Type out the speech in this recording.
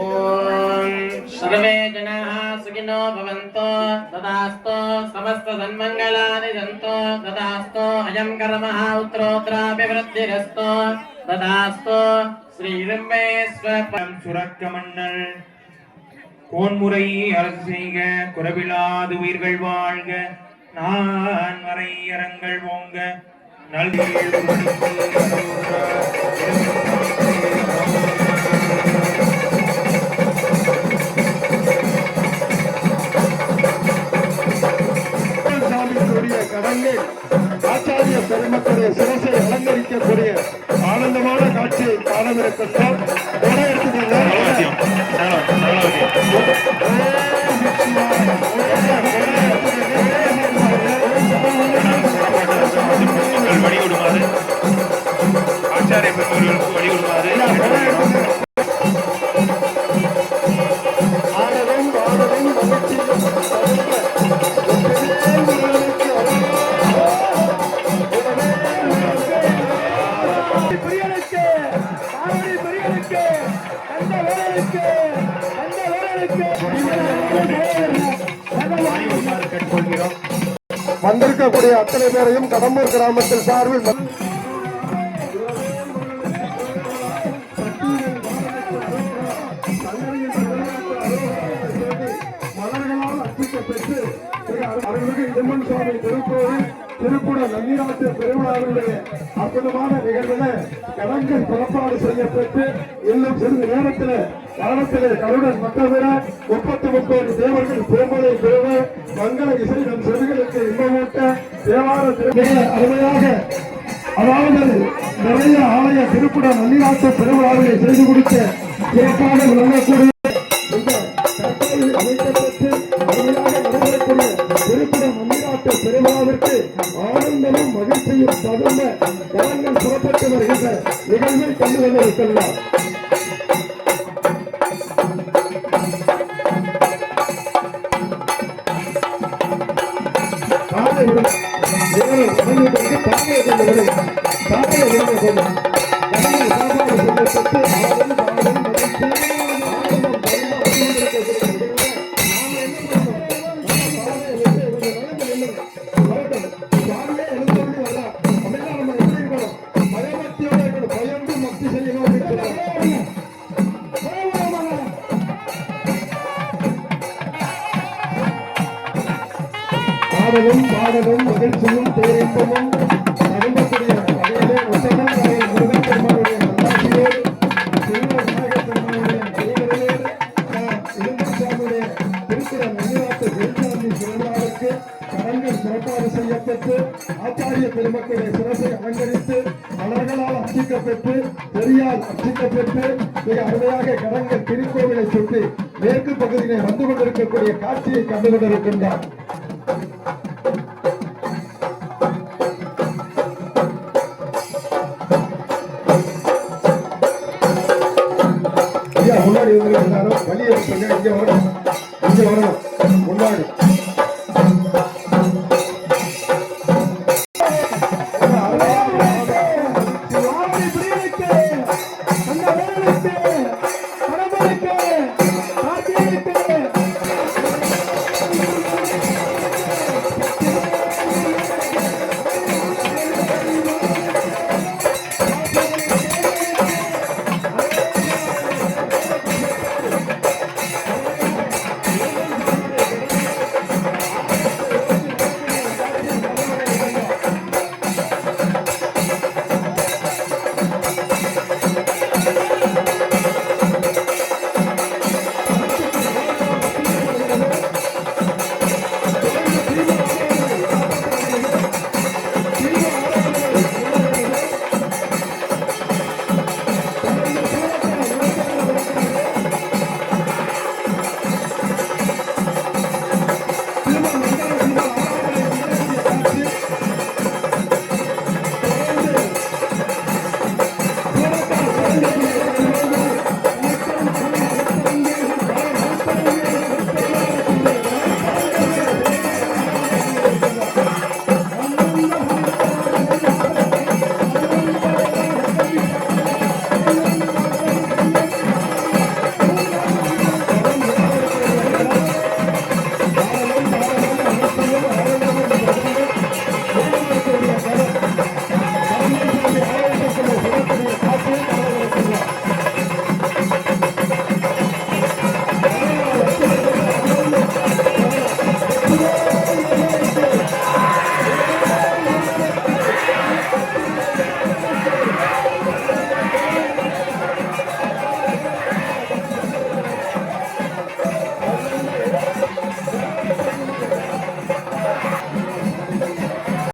ॐ सर्वे जनाः सुखिनो भवन्तु तदास्तु समस्तसन्मङ्गलानि सन्तु तदास्तु अयं कर्मः उत्तरोत्तराभिवृद्धिरस्तु तदास्तु श्रीरम्भेश्वर சுரக்க மன்னல் கோன்முறை அரசு செய்க குறவிலாது உயிர்கள் வாழ்க நான் வரை அறங்கள் ஓங்க நல்கியில் சாமிக்குரிய ஆச்சாரிய பெருமக்களுடைய சிரசை அலங்கரிக்கக்கூடிய ஆனந்தமான காட்சியை காணவிருக்கின்றோம். வந்திருக்கக்கூடிய அத்தனை பேரையும் கடம்பூர் கிராமத்தில் சார்பில் மலர்களால் அருள்மிகு இடுமன் சுவாமி திருக்கோவில் திருக்குட நன்னிராட்டு பெருவிழாவினுடைய அற்புதமான நிகழ்வுல கலங்கள் புறப்பாடு செய்யப்பட்டு இன்னும் சிறிது நேரத்தில் காலத்திலே கருடன் மக்கள் முப்பத்தி முப்பது தேவர்கள் பெருமலை பெறுவ மங்கள இசை நம் செவிகளுக்கு இன்பமூட்ட தேவார அருமையாக அதாவது நிறைய ஆலய திருக்குட நன்னிராட்டு பெருவிழாவினை செய்து கொடுத்த ஏற்பாடு விளங்கக்கூடிய இந்த அமைக்கப்பட்டு அருமையாக நடைபெறக்கூடிய திருக்குட நன்னிராட்டு ஆனந்தமும் மகிழ்ச்சியும் தகுந்த கரங்கள் புறப்பட்டு வருகின்ற நிகழ்வை கண்டு கொண்டிருக்கலாம் காலை விடும் இரவு வணங்கிட்டு பாடலும் பாடலும் மகிழ்ச்சியும் பேரின்பமும் அரும்பக்கூடிய வகையிலே ஒட்டகம் காவல் முருகன் செல்வ விநாயகர் கைகளிலே இளம்பசாமியுடைய திருக்குற கரங்கள் செய்யப்பட்டு ஆச்சாரிய பெருமக்களுடைய சிறப்பை அலங்கரித்து மலர்களால் அர்ச்சிக்கப்பட்டு பெரியால் அர்ச்சிக்கப்பட்டு மிக அருமையாக திருக்கோவிலை சுற்றி மேற்கு பகுதியிலே வந்து கொண்டிருக்கக்கூடிய காட்சியை கண்டு கொண்டிருக்கின்றார். முன்னாடி வந்து எல்லாரும் வழியை கொஞ்சம் இங்க வரணும் இங்கே வரணும். முன்னாடி.